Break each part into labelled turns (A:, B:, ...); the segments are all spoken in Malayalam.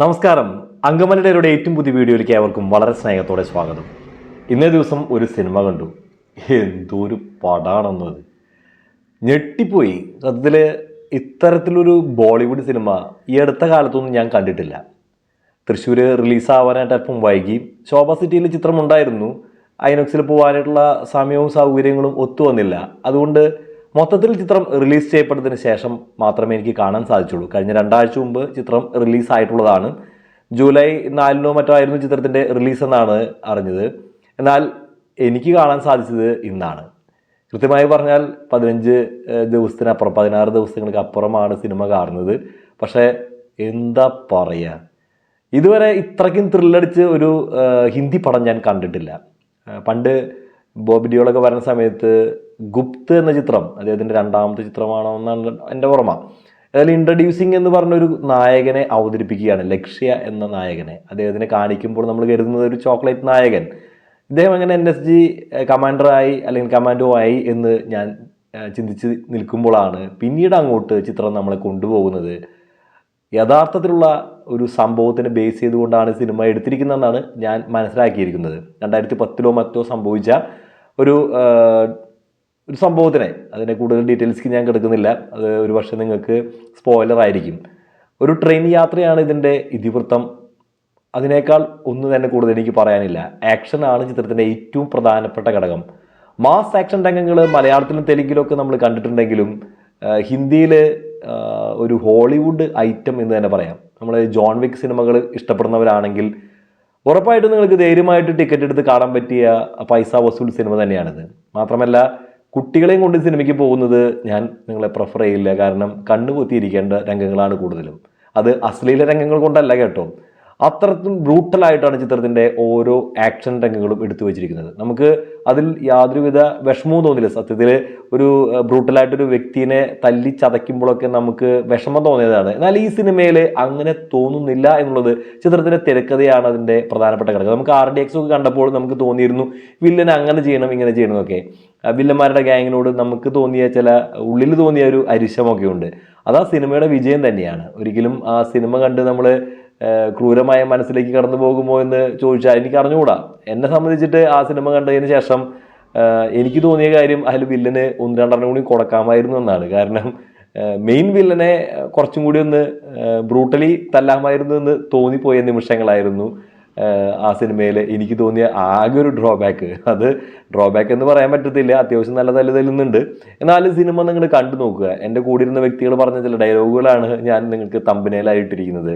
A: നമസ്കാരം. അങ്കമലയുടെ ഏറ്റവും പുതിയ വീഡിയോയിലേക്ക് ഏവർക്കും വളരെ സ്നേഹത്തോടെ സ്വാഗതം. ഇന്നേ ദിവസം ഒരു സിനിമ കണ്ടു. എന്തൊരു പടാണെന്നത് ഞെട്ടിപ്പോയി. സത്യത്തിൽ ഇത്തരത്തിലൊരു ബോളിവുഡ് സിനിമ ഈ അടുത്ത കാലത്തൊന്നും ഞാൻ കണ്ടിട്ടില്ല. തൃശ്ശൂർ റിലീസാവാനായിട്ട് അപ്പം വൈകി. ശോഭ സിറ്റിയിൽ ചിത്രമുണ്ടായിരുന്നു. ഐനോക്സിൽ പോകാനായിട്ടുള്ള സമയവും സൗകര്യങ്ങളും ഒത്തു വന്നില്ല. അതുകൊണ്ട് മൊത്തത്തിൽ ചിത്രം റിലീസ് ചെയ്യപ്പെട്ടതിന് ശേഷം മാത്രമേ എനിക്ക് കാണാൻ സാധിച്ചുള്ളൂ. കഴിഞ്ഞ രണ്ടാഴ്ച മുമ്പ് ചിത്രം റിലീസ് ആയിട്ടുള്ളതാണ് ജൂലൈ നാലിനോ മറ്റോ ആയിരുന്നു ചിത്രത്തിന്റെ റിലീസ് എന്നാണ് അറിഞ്ഞത്. എന്നാൽ എനിക്ക് കാണാൻ സാധിച്ചത് ഇന്നാണ്. കൃത്യമായി പറഞ്ഞാൽ പതിനഞ്ച് ദിവസത്തിനപ്പുറം പതിനാറ് ദിവസങ്ങൾക്ക് അപ്പുറമാണ് സിനിമ കാണുന്നത്. പക്ഷേ എന്താ പറയുക ഇതുവരെ ഇത്രയ്ക്കും ത്രില്ലടിച്ച് ഒരു ഹിന്ദി പടം ഞാൻ കണ്ടിട്ടില്ല. പണ്ട് ബോബി ഡിയോളൊക്കെ വരുന്ന സമയത്ത് ഗുപ്ത് എന്ന ചിത്രം അദ്ദേഹത്തിന്റെ രണ്ടാമത്തെ ചിത്രമാണോ എന്നാണ് എന്റെ ഓർമ്മ. അതിൽ ഇൻട്രഡ്യൂസിങ് എന്ന് പറഞ്ഞ ഒരു നായകനെ അവതരിപ്പിക്കുകയാണ് ലക്ഷ്യ എന്ന നായകനെ. അദ്ദേഹത്തിനെ കാണിക്കുമ്പോൾ നമ്മൾ കരുതുന്നത് ഒരു ചോക്ലേറ്റ് നായകൻ. ഇദ്ദേഹം അങ്ങനെ എൻ എസ് ജി കമാൻഡറായി അല്ലെങ്കിൽ കമാൻഡോ ആയി എന്ന് ഞാൻ ചിന്തിച്ച് നിൽക്കുമ്പോഴാണ് പിന്നീട് അങ്ങോട്ട് ചിത്രം നമ്മളെ കൊണ്ടുപോകുന്നത്. യഥാർത്ഥത്തിലുള്ള ഒരു സംഭവത്തിനെ ബേസ് ചെയ്തുകൊണ്ടാണ് സിനിമ എടുത്തിരിക്കുന്നതെന്നാണ് ഞാൻ മനസ്സിലാക്കിയിരിക്കുന്നത്. രണ്ടായിരത്തി പത്തിലോ മറ്റോ സംഭവിച്ച ഒരു ഒരു സംഭവത്തിനെ അതിന്റെ കൂടുതൽ ഡീറ്റെയിൽസ്ക്ക് ഞാൻ കിടക്കുന്നില്ല. അത് ഒരു പക്ഷേ നിങ്ങൾക്ക് സ്പോയിലർ ആയിരിക്കും. ഒരു ട്രെയിൻ യാത്രയാണ് ഇതിന്റെ ഇതിവൃത്തം. അതിനേക്കാൾ ഒന്നും തന്നെ കൂടുതൽ എനിക്ക് പറയാനില്ല. ആക്ഷൻ ആണ് ചിത്രത്തിന്റെ ഏറ്റവും പ്രധാനപ്പെട്ട ഘടകം. മാസ് ആക്ഷൻ രംഗങ്ങൾ മലയാളത്തിലും തെലുങ്കിലുമൊക്കെ നമ്മൾ കണ്ടിട്ടുണ്ടെങ്കിലും ഹിന്ദിയിൽ ഒരു ഹോളിവുഡ് ഐറ്റം എന്ന് തന്നെ പറയാം. നമ്മൾ ജോൺ വിക് സിനിമകൾ ഇഷ്ടപ്പെടുന്നവരാണെങ്കിൽ ഉറപ്പായിട്ടും നിങ്ങൾക്ക് ധൈര്യമായിട്ട് ടിക്കറ്റ് എടുത്ത് കാണാൻ പറ്റിയ പൈസ വസൂൽ സിനിമ തന്നെയാണിത്. മാത്രമല്ല കുട്ടികളെയും കൊണ്ട് സിനിമയ്ക്ക് പോകുന്നത് ഞാൻ നിങ്ങളെ പ്രിഫർ ചെയ്യില്ല. കാരണം കണ്ണുപൊത്തിയിരിക്കേണ്ട രംഗങ്ങളാണ് കൂടുതലും. അത് അശ്ലീല രംഗങ്ങൾ കൊണ്ടല്ല കേട്ടോ. അത്രത്തും ബ്രൂട്ടലായിട്ടാണ് ചിത്രത്തിന്റെ ഓരോ ആക്ഷൻ രംഗങ്ങളും എടുത്തു വെച്ചിരിക്കുന്നത്. നമുക്ക് അതിൽ യാതൊരുവിധ വിഷമവും തോന്നില്ല. സത്യത്തിൽ ഒരു ബ്രൂട്ടലായിട്ടൊരു വ്യക്തിനെ തല്ലി ചതയ്ക്കുമ്പോഴൊക്കെ നമുക്ക് വിഷമം തോന്നിയതാണ്. എന്നാൽ ഈ സിനിമയിൽ അങ്ങനെ തോന്നുന്നില്ല എന്നുള്ളത് ചിത്രത്തിന്റെ തിരക്കഥയാണ് അതിന്റെ പ്രധാനപ്പെട്ട ഘടകം. നമുക്ക് ആർ ഡി എക്സ് ഒക്കെ കണ്ടപ്പോൾ നമുക്ക് തോന്നിയിരുന്നു വില്ലൻ അങ്ങനെ ചെയ്യണം ഇങ്ങനെ ചെയ്യണം വില്ലന്മാരുടെ ഗ്യാങ്ങിനോട് നമുക്ക് തോന്നിയ ചില ഉള്ളിൽ തോന്നിയ ഒരു അരിശമൊക്കെ ഉണ്ട്. അത് ആ സിനിമയുടെ വിജയം തന്നെയാണ്. ഒരിക്കലും ആ സിനിമ കണ്ട് നമ്മൾ ക്രൂരമായ മനസ്സിലേക്ക് കടന്നു പോകുമോ എന്ന് ചോദിച്ചാൽ എനിക്ക് അറിഞ്ഞുകൂടാ എന്നെ സംബന്ധിച്ചിട്ട് ആ സിനിമ കണ്ടതിന് ശേഷം എനിക്ക് തോന്നിയ കാര്യം അതിൽ വില്ലന് ഒന്ന് രണ്ടെണ്ണം കൂടി കൊടുക്കാമായിരുന്നു എന്നാണ്. കാരണം മെയിൻ വില്ലനെ കുറച്ചും കൂടി ഒന്ന് ബ്രൂട്ടലി തല്ലാമായിരുന്നു എന്ന് തോന്നിപ്പോയ നിമിഷങ്ങളായിരുന്നു ആ, സിനിമയിൽ എനിക്ക് തോന്നിയ ആകെ ഒരു ഡ്രോബാക്ക് അത് ഡ്രോബാക്ക് എന്ന് പറയാൻ പറ്റത്തില്ല. അത്യാവശ്യം നല്ല തല്ല് തല്ലുന്നുണ്ട് എന്നാലും സിനിമ നിങ്ങൾ കണ്ടു നോക്കുക. എന്റെ കൂടെ ഇരുന്ന വ്യക്തികൾ പറഞ്ഞ ചില ഡയലോഗുകളാണ് ഞാൻ നിങ്ങൾക്ക് തമ്പനയിലായിട്ടിരിക്കുന്നത്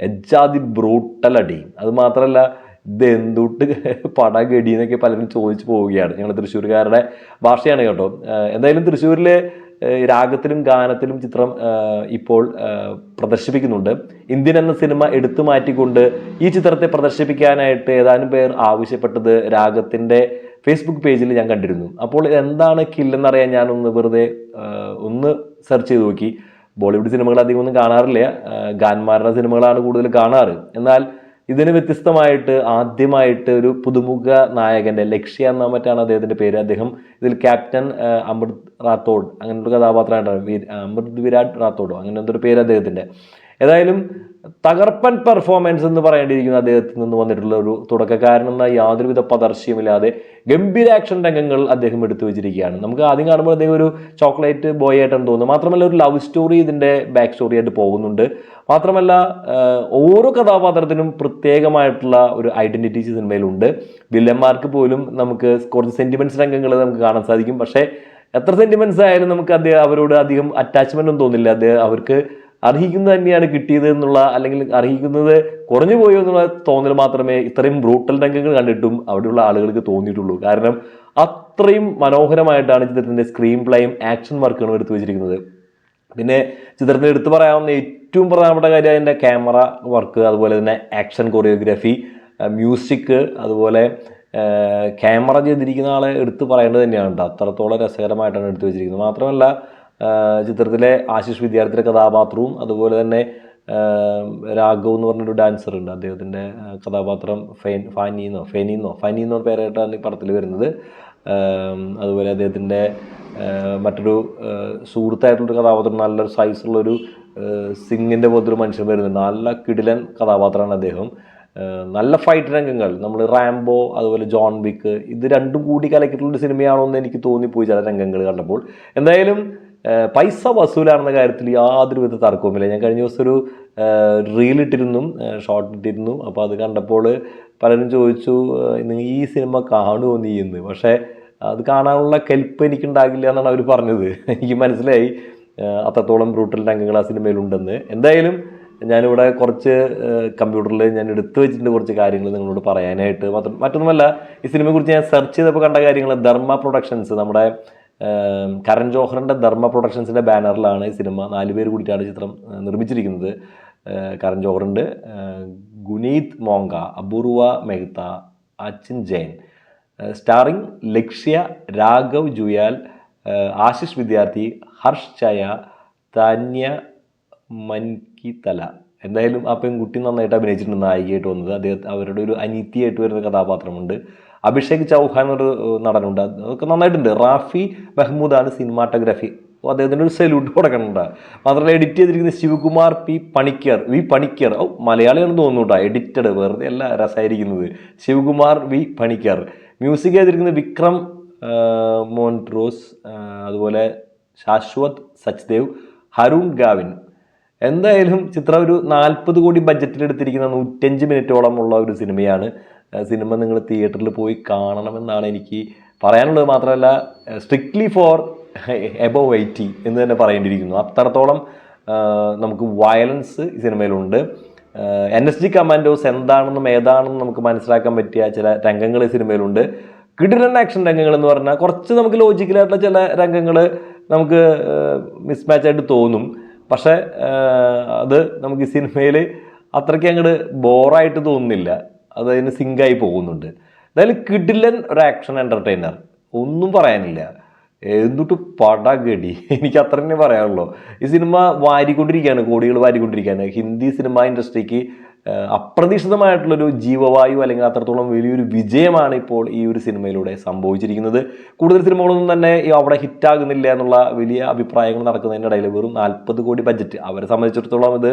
A: എജ്ജാതി ബ്രൂട്ടൽ അടി. അത് മാത്രമല്ല ഇത് പടം പട ഗടി എന്നൊക്കെ പലരും ചോദിച്ചു പോവുകയാണ്. ഞങ്ങൾ തൃശ്ശൂർക്കാരുടെ ഭാഷയാണ് കേട്ടോ. എന്തായാലും തൃശ്ശൂരിലെ രാഗത്തിലും ഗാനത്തിലും ചിത്രം ഇപ്പോൾ പ്രദർശിപ്പിക്കുന്നുണ്ട്. ഇന്ത്യൻ എന്ന സിനിമ എടുത്തു മാറ്റിക്കൊണ്ട് ഈ ചിത്രത്തെ പ്രദർശിപ്പിക്കാനായിട്ട് ഏതാനും പേർ ആവശ്യപ്പെട്ടത് രാഗത്തിന്റെ ഫേസ്ബുക്ക് പേജിൽ ഞാൻ കണ്ടിരുന്നു. അപ്പോൾ എന്താണ് കില്ലെന്നറിയാൻ ഞാനൊന്ന് വെറുതെ ഒന്ന് സെർച്ച് ചെയ്ത് നോക്കി. ബോളിവുഡ് സിനിമകൾ അധികം ഒന്നും കാണാറില്ല. ഗാന്മാരുടെ സിനിമകളാണ് കൂടുതൽ കാണാറ്. എന്നാൽ ഇതിന് വ്യത്യസ്തമായിട്ട് ആദ്യമായിട്ട് ഒരു പുതുമുഖ നായകന്റെ ലക്ഷ്യ എന്ന മറ്റാണ് അദ്ദേഹത്തിന്റെ പേര്. അദ്ദേഹം ഇതിൽ ക്യാപ്റ്റൻ അമൃത് റാത്തോഡ് അങ്ങനെ ഒരു കഥാപാത്രമായിട്ടാണ് അമൃത് വിരാട് റാത്തോഡോ അങ്ങനെ എന്തൊരു പേര് അദ്ദേഹത്തിന്റെ. ഏതായാലും തകർപ്പൻ പെർഫോമൻസ് എന്ന് പറയേണ്ടിയിരിക്കുന്ന അദ്ദേഹത്തിൽ നിന്ന് വന്നിട്ടുള്ള ഒരു തുടക്കക്കാരൻ എന്ന യാതൊരുവിധ പദർശ്യമില്ലാതെ ഗംഭീര ആക്ഷൻ രംഗങ്ങൾ അദ്ദേഹം എടുത്തു വെച്ചിരിക്കുകയാണ്. നമുക്ക് ആദ്യം കാണുമ്പോൾ അദ്ദേഹം ഒരു ചോക്ലേറ്റ് ബോയ് ആയിട്ടാണ് തോന്നുന്നത്. മാത്രമല്ല ഒരു ലവ് സ്റ്റോറി ഇതിന്റെ ബാക്ക് സ്റ്റോറി ആയിട്ട് പോകുന്നുണ്ട്. മാത്രമല്ല ഓരോ കഥാപാത്രത്തിനും പ്രത്യേകമായിട്ടുള്ള ഒരു ഐഡന്റിറ്റി സിനിമയിലുണ്ട്. വില്ലന്മാർക്ക് പോലും നമുക്ക് കുറച്ച് സെന്റിമെന്റ്സ് രംഗങ്ങൾ നമുക്ക് കാണാൻ സാധിക്കും. പക്ഷേ എത്ര സെന്റിമെന്റ്സ് ആയാലും നമുക്ക് അദ്ദേഹം അവരോട് അധികം അറ്റാച്ച്മെന്റ് ഒന്നും തോന്നില്ല. അദ്ദേഹം അവർക്ക് അർഹിക്കുന്നത് തന്നെയാണ് കിട്ടിയത് എന്നുള്ള അല്ലെങ്കിൽ അർഹിക്കുന്നത് കുറഞ്ഞു പോയോ എന്നുള്ള തോന്നൽ മാത്രമേ ഇത്രയും ബ്രൂട്ടൽ രംഗങ്ങൾ കണ്ടിട്ടും അവിടെയുള്ള ആളുകൾക്ക് തോന്നിയിട്ടുള്ളൂ. കാരണം അത്രയും മനോഹരമായിട്ടാണ് ചിത്രത്തിന്റെ സ്ക്രീൻ പ്ലേയും ആക്ഷൻ വർക്കുകളും എടുത്തു വെച്ചിരിക്കുന്നത്. പിന്നെ ചിത്രത്തിൽ എടുത്തു പറയാവുന്ന ഏറ്റവും പ്രധാനപ്പെട്ട കാര്യം അതിന്റെ ക്യാമറ വർക്ക് അതുപോലെ തന്നെ ആക്ഷൻ കൊറിയോഗ്രാഫി മ്യൂസിക് അതുപോലെ ക്യാമറ ചെയ്തിരിക്കുന്ന ആളെ എടുത്തു പറയേണ്ടത് തന്നെയാണ് കേട്ടോ. അത്രത്തോളം രസകരമായിട്ടാണ് എടുത്തു വെച്ചിരിക്കുന്നത്. മാത്രമല്ല ചിത്രത്തിലെ ആശിഷ് വിദ്യാർത്ഥിയുടെ കഥാപാത്രവും അതുപോലെ തന്നെ രാഘവ് എന്ന് പറഞ്ഞൊരു ഡാൻസർ ഉണ്ട്. അദ്ദേഹത്തിന്റെ കഥാപാത്രം ഫെൻ ഫാനിന്നോ ഫെനിന്നോ ഫനിന്നോ പേരായിട്ടാണ് ഈ പടത്തിൽ വരുന്നത്. അതുപോലെ അദ്ദേഹത്തിന്റെ മറ്റൊരു സുഹൃത്തായിട്ടുള്ളൊരു കഥാപാത്രം നല്ലൊരു സൈസുള്ളൊരു സിംഗിന്റെ പോലത്തെ ഒരു മനുഷ്യൻ വരുന്നുണ്ട്. നല്ല കിടിലൻ കഥാപാത്രമാണ് അദ്ദേഹം. നല്ല ഫൈറ്റ് രംഗങ്ങൾ. നമ്മൾ റാംബോ അതുപോലെ ജോൺ വിക്ക് ഇത് രണ്ടും കൂടി കലക്കിയിട്ടുള്ളൊരു സിനിമയാണോ എന്ന് എനിക്ക് തോന്നിപ്പോയി ചില രംഗങ്ങൾ കണ്ടപ്പോൾ. എന്തായാലും പൈസ വസൂലാണെന്ന കാര്യത്തിൽ യാതൊരു വിധ തർക്കവുമില്ല. ഞാൻ കഴിഞ്ഞ ദിവസം ഒരു റീൽ ഇട്ടിരുന്നു ഷോർട്ട് ഇട്ടിരുന്നു. അപ്പോൾ അത് കണ്ടപ്പോൾ പലരും ചോദിച്ചു നിങ്ങൾ ഈ സിനിമ കാണുമോ നീ എന്ന് പക്ഷേ അത് കാണാനുള്ള കെൽപ്പ് എനിക്കുണ്ടാകില്ല എന്നാണ് അവർ പറഞ്ഞത്. എനിക്ക് മനസ്സിലായി അത്രത്തോളം ബ്രൂട്ടൽ രംഗങ്ങൾ ആ സിനിമയിലുണ്ടെന്ന്. എന്തായാലും ഞാനിവിടെ കുറച്ച് കമ്പ്യൂട്ടറിൽ ഞാൻ എടുത്തു വെച്ചിട്ടുണ്ട് കുറച്ച് കാര്യങ്ങൾ നിങ്ങളോട് പറയാനായിട്ട്. മാത്രം മറ്റൊന്നുമല്ല ഈ സിനിമയെക്കുറിച്ച് ഞാൻ സെർച്ച് ചെയ്തപ്പോൾ കണ്ട കാര്യങ്ങൾ ധർമ്മ പ്രൊഡക്ഷൻസ് നമ്മുടെ കരൺ ജോഹറിന്റെ ധർമ്മ പ്രൊഡക്ഷൻസിന്റെ ബാനറിലാണ് ഈ സിനിമ നാല് പേര് കൂടിയിട്ടാണ് ചിത്രം നിർമ്മിച്ചിരിക്കുന്നത്. കരൺ ജോഹറുണ്ട് ഗുനീത് മോങ്ക അപൂർവ മെഹ്ത അച്ചിൻ ജയൻ. സ്റ്റാറിംഗ് ലക്ഷ്യ രാഘവ് ജുയാൽ ആശിഷ് വിദ്യാർത്ഥി ഹർഷ് ചയ താന്യ മൻകിതല. എന്തായാലും ആ പെൺകുട്ടി നന്നായിട്ട് അഭിനയിച്ചിട്ടുണ്ട് നായികയായിട്ട് വന്നത്. അദ്ദേഹം അവരുടെ ഒരു അനീതിയായിട്ട് വരുന്ന കഥാപാത്രമുണ്ട്. അഭിഷേക് ചൗഹാൻ എന്നൊരു നടനുണ്ട്. അതൊക്കെ നന്നായിട്ടുണ്ട്. റാഫി മെഹ്മൂദാണ് സിനിമാറ്റോഗ്രാഫി അപ്പോൾ അദ്ദേഹത്തിന്റെ ഒരു സല്യൂട്ട് കൊടുക്കണുണ്ട്. മാത്രമല്ല എഡിറ്റ് ചെയ്തിരിക്കുന്ന ശിവകുമാർ പി പണിക്കർ വി പണിക്കർ. ഓ മലയാളിയാണെന്ന് തോന്നുന്നു കേട്ടോ എഡിറ്റഡ് വെറുതെ അല്ല രസമായിരിക്കുന്നത് ശിവകുമാർ വി പണിക്കർ. മ്യൂസിക് ചെയ്തിരിക്കുന്ന വിക്രം മോൺട്രോസ് അതുപോലെ ശാശ്വത് സച്ദേവ് ഹരുൺ ഗാവിൻ. എന്തായാലും ചിത്രം ഒരു നാൽപ്പത് കോടി ബഡ്ജറ്റിൽ എടുത്തിരിക്കുന്ന നൂറ്റഞ്ച് മിനിറ്റോളമുള്ള ഒരു സിനിമയാണ്. സിനിമ നിങ്ങൾ തിയേറ്ററിൽ പോയി കാണണമെന്നാണ് എനിക്ക് പറയാനുള്ളത്. മാത്രമല്ല സ്ട്രിക്ട്ലി ഫോർ എബോവ് എയ്റ്റി എന്ന് തന്നെ പറയേണ്ടിയിരിക്കുന്നു. അത്രത്തോളം നമുക്ക് വയലൻസ് ഈ സിനിമയിലുണ്ട്. എൻ എസ് ജി കമാൻഡോസ് എന്താണെന്നും ഏതാണെന്നും നമുക്ക് മനസ്സിലാക്കാൻ പറ്റിയ ചില രംഗങ്ങൾ ഈ സിനിമയിലുണ്ട്. കിടിലൻ ആക്ഷൻ രംഗങ്ങൾ എന്ന് പറഞ്ഞാൽ കുറച്ച് നമുക്ക് ലോജിക്കലായിട്ടുള്ള ചില രംഗങ്ങൾ നമുക്ക് മിസ്മാച്ച് ആയിട്ട് തോന്നും. പക്ഷേ അത് നമുക്ക് ഈ സിനിമയിൽ അത്രയ്ക്ക് അങ്ങോട്ട് ബോറായിട്ട് തോന്നുന്നില്ല. അത് അതിന് സിങ്കായി പോകുന്നുണ്ട്. എന്തായാലും കിടിലൻ ഒരു ആക്ഷൻ എന്റർടൈനർ ഒന്നും പറയാനില്ല. എന്തുട്ട് പടഗടി? എനിക്ക് അത്ര തന്നെ പറയാനുള്ളൂ. ഈ സിനിമ വാരിക്കൊണ്ടിരിക്കുകയാണ് കോടികൾ വാരിക്കൊണ്ടിരിക്കുകയാണ്. ഹിന്ദി സിനിമ ഇൻഡസ്ട്രിക്ക് അപ്രതീക്ഷിതമായിട്ടുള്ളൊരു ജീവവായു അല്ലെങ്കിൽ അത്രത്തോളം വലിയൊരു വിജയമാണ് ഇപ്പോൾ ഈ ഒരു സിനിമയിലൂടെ സംഭവിച്ചിരിക്കുന്നത്. കൂടുതൽ സിനിമകളൊന്നും തന്നെ അവിടെ ഹിറ്റാകുന്നില്ല എന്നുള്ള വലിയ അഭിപ്രായങ്ങൾ നടക്കുന്നതിന്റെ ഇടയിൽ വെറും നാൽപ്പത് കോടി ബഡ്ജറ്റ്. അവരെ സംബന്ധിച്ചിടത്തോളം ഇത്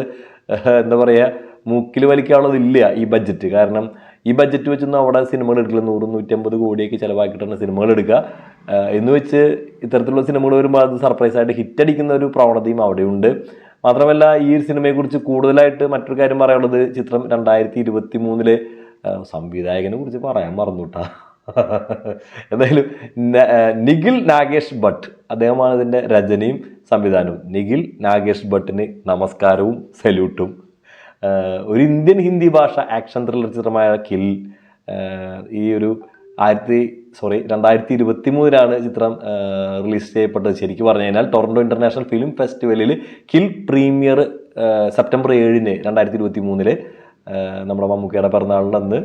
A: എന്താ പറയുക മൂക്കിൽ വലിക്കാനുള്ളതില്ല ഈ ബഡ്ജറ്റ്. കാരണം ഈ ബഡ്ജറ്റ് വെച്ചൊന്നും അവിടെ സിനിമകൾ എടുക്കില്ല. നൂറ് നൂറ്റമ്പത് കോടിയൊക്കെ ചിലവാക്കിയിട്ടാണ് സിനിമകൾ എടുക്കുക. എന്ന് വെച്ച് ഇത്തരത്തിലുള്ള സിനിമകൾ വരുമ്പോൾ അത് സർപ്രൈസായിട്ട് ഹിറ്റടിക്കുന്ന ഒരു പ്രവണതയും അവിടെയുണ്ട്. മാത്രമല്ല ഈ ഒരു സിനിമയെക്കുറിച്ച് കൂടുതലായിട്ട് മറ്റൊരു കാര്യം പറയാനുള്ളത് ചിത്രം രണ്ടായിരത്തി ഇരുപത്തി മൂന്നിലെ സംവിധായകനെ കുറിച്ച് പറയാൻ മറന്നുട്ടാ എന്തായാലും നിഖിൽ നാഗേഷ് ഭട്ട് അദ്ദേഹമാണ് ഇതിന്റെ രചനയും സംവിധാനവും. നിഖിൽ നാഗേഷ് ഭട്ടിന് നമസ്കാരവും സല്യൂട്ടും. ഒരു ഇന്ത്യൻ ഹിന്ദി ഭാഷ ആക്ഷൻ ത്രില്ലർ ചിത്രമായ കിൽ ഈ ഒരു ആയിരത്തി സോറി രണ്ടായിരത്തി ഇരുപത്തി മൂന്നിലാണ് ചിത്രം റിലീസ് ചെയ്യപ്പെട്ടത്. ശരിക്കും പറഞ്ഞു കഴിഞ്ഞാൽ ടൊറൻഡോ ഇന്റർനാഷണൽ ഫിലിം ഫെസ്റ്റിവലിൽ കിൽ പ്രീമിയർ സെപ്റ്റംബർ ഏഴിന് രണ്ടായിരത്തി ഇരുപത്തി മൂന്നിൽ നമ്മുടെ മമ്മൂക്കയുടെ പിറന്നാളിനന്ന്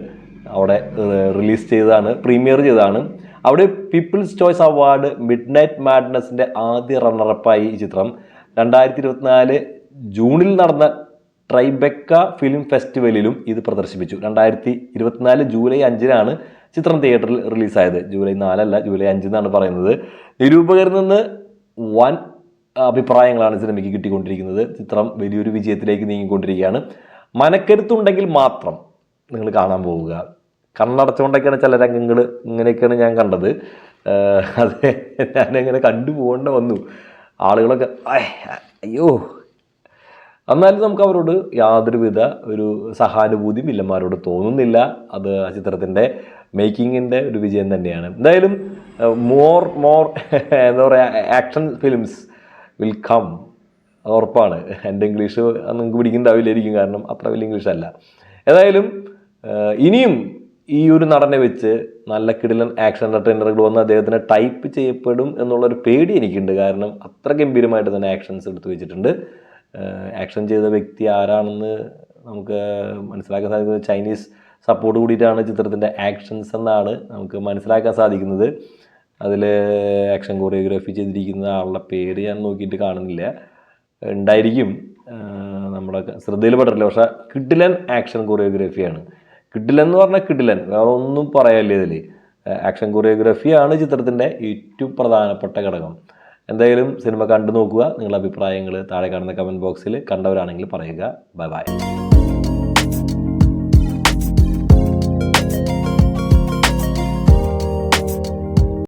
A: അവിടെ റിലീസ് ചെയ്തതാണ് പ്രീമിയർ ചെയ്തതാണ്. അവിടെ People's Choice Award Midnight മാഡ്നസിന്റെ ആദ്യ റണ്ണറപ്പായി ഈ ചിത്രം. രണ്ടായിരത്തി ഇരുപത്തിനാല് ജൂണിൽ നടന്ന ട്രൈബെക്ക ഫിലിം ഫെസ്റ്റിവലിലും ഇത് പ്രദർശിപ്പിച്ചു. രണ്ടായിരത്തി ഇരുപത്തിനാല് ജൂലൈ അഞ്ചിനാണ് ചിത്രം തിയേറ്ററിൽ റിലീസായത് ജൂലൈ നാലല്ല ജൂലൈ അഞ്ചെന്നാണ് പറയുന്നത്. നിരൂപകരിൽ നിന്ന് വൻ അഭിപ്രായങ്ങളാണ് സിനിമയ്ക്ക് കിട്ടിക്കൊണ്ടിരിക്കുന്നത്. ചിത്രം വലിയൊരു വിജയത്തിലേക്ക് നീങ്ങിക്കൊണ്ടിരിക്കുകയാണ്. മനക്കരുത്തുണ്ടെങ്കിൽ മാത്രം നിങ്ങൾ കാണാൻ പോവുക. കണ്ണടച്ചുകൊണ്ടൊക്കെയാണ് ചില രംഗങ്ങൾ ഇങ്ങനെയൊക്കെയാണ് ഞാൻ കണ്ടത്. അത് ഞാനിങ്ങനെ കണ്ടു പോകേണ്ട വന്നു. ആളുകളൊക്കെ അയ്യോ എന്നാലും നമുക്ക് അവരോട് യാതൊരുവിധ ഒരു സഹാനുഭൂതിയും ഇല്ലന്മാരോട് തോന്നുന്നില്ല. അത് ആ ചിത്രത്തിന്റെ മേക്കിങ്ങിന്റെ ഒരു വിജയം തന്നെയാണ്. എന്തായാലും മോർ മോർ എന്താ പറയുക ആക്ഷൻ ഫിലിംസ് വിൽ കം ഉറപ്പാണ്. എന്റെ ഇംഗ്ലീഷ് നിങ്ങൾക്ക് പിടിക്കുന്നുണ്ടാവില്ലായിരിക്കും കാരണം അത്ര വലിയ ഇംഗ്ലീഷ് അല്ല. ഏതായാലും ഇനിയും ഈ ഒരു നടനെ വെച്ച് നല്ല കിടിലൻ ആക്ഷൻ എന്റർടൈനറുകൾ വന്ന് അദ്ദേഹത്തിന് ടൈപ്പ് ചെയ്യപ്പെടും എന്നുള്ളൊരു പേടി എനിക്കുണ്ട്. കാരണം അത്ര ഗംഭീരമായിട്ട് തന്നെ ആക്ഷൻസ് എടുത്തു വെച്ചിട്ടുണ്ട്. ആക്ഷൻ ചെയ്ത വ്യക്തി ആരാണെന്ന് നമുക്ക് മനസ്സിലാക്കാൻ സാധിക്കുന്നത് ചൈനീസ് സപ്പോർട്ട് കൂടിയിട്ടാണ് ചിത്രത്തിന്റെ ആക്ഷൻസ് എന്നാണ് നമുക്ക് മനസ്സിലാക്കാൻ സാധിക്കുന്നത്. അതിൽ ആക്ഷൻ കൊറിയോഗ്രാഫി ചെയ്തിരിക്കുന്ന ആളുടെ പേര് ഞാൻ നോക്കിയിട്ട് കാണുന്നില്ല. ഉണ്ടായിരിക്കും. നമ്മുടെ ശ്രദ്ധയിൽ ശ്രദ്ധയിൽപ്പെട്ടിട്ടില്ല പക്ഷെ കിഡിലൻ ആക്ഷൻ കൊറിയോഗ്രാഫിയാണ് കിഡിലൻ എന്ന് പറഞ്ഞാൽ കിഡിലൻ. വേറെ ഒന്നും പറയാനില്ല ഇതിൽ ആക്ഷൻ കൊറിയോഗ്രാഫിയാണ് ചിത്രത്തിന്റെ ഏറ്റവും പ്രധാനപ്പെട്ട ഘടകം. എന്തായാലും സിനിമ കണ്ടു നോക്കുക. നിങ്ങളുടെ അഭിപ്രായങ്ങൾ താഴെ കാണുന്ന കമന്റ് ബോക്സിൽ കണ്ടവരാണെങ്കിൽ പറയുക. Bye bye